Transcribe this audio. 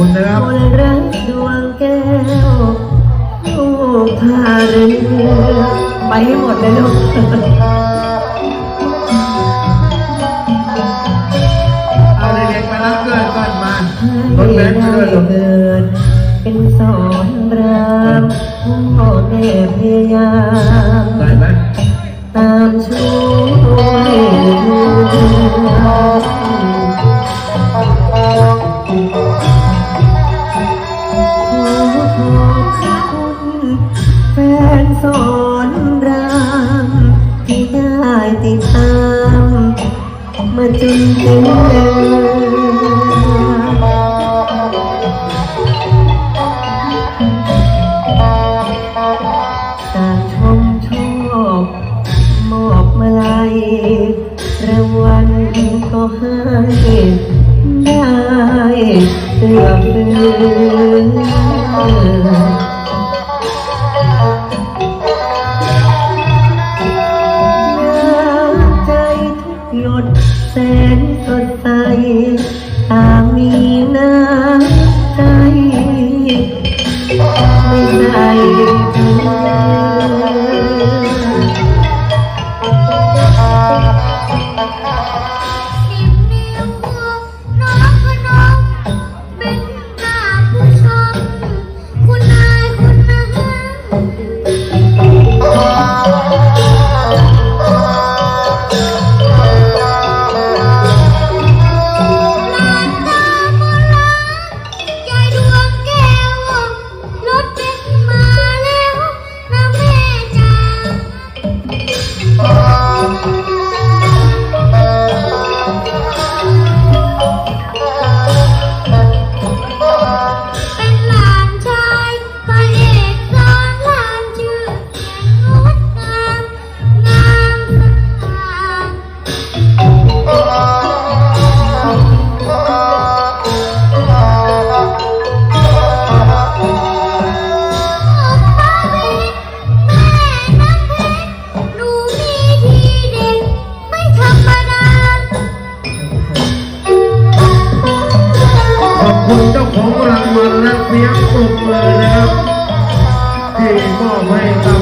คุณนะครับ คนรักดวงแก้วลูกพาเรือไปให้หมดเลยลูกเอาเด็กๆไปรับเพื่อนก่อนมารถเบนซ์ไปด้วยลูกเกิดเป็นสอนรามพ่อแม่พยายาม คุณแฟนสอนรามที่ได้ติดตามมาจนถึงเดิมต่างชมชอบมอบมาลัยรางวัลก็ให้ได้เลือกเลืน้ำ ใจทุกหยดแสนสดใสต่างมีน้ำใจไม่ใส่ คุณเจ้าของรางวัลและเสียงปรบมือนะครับที่มอบให้กับ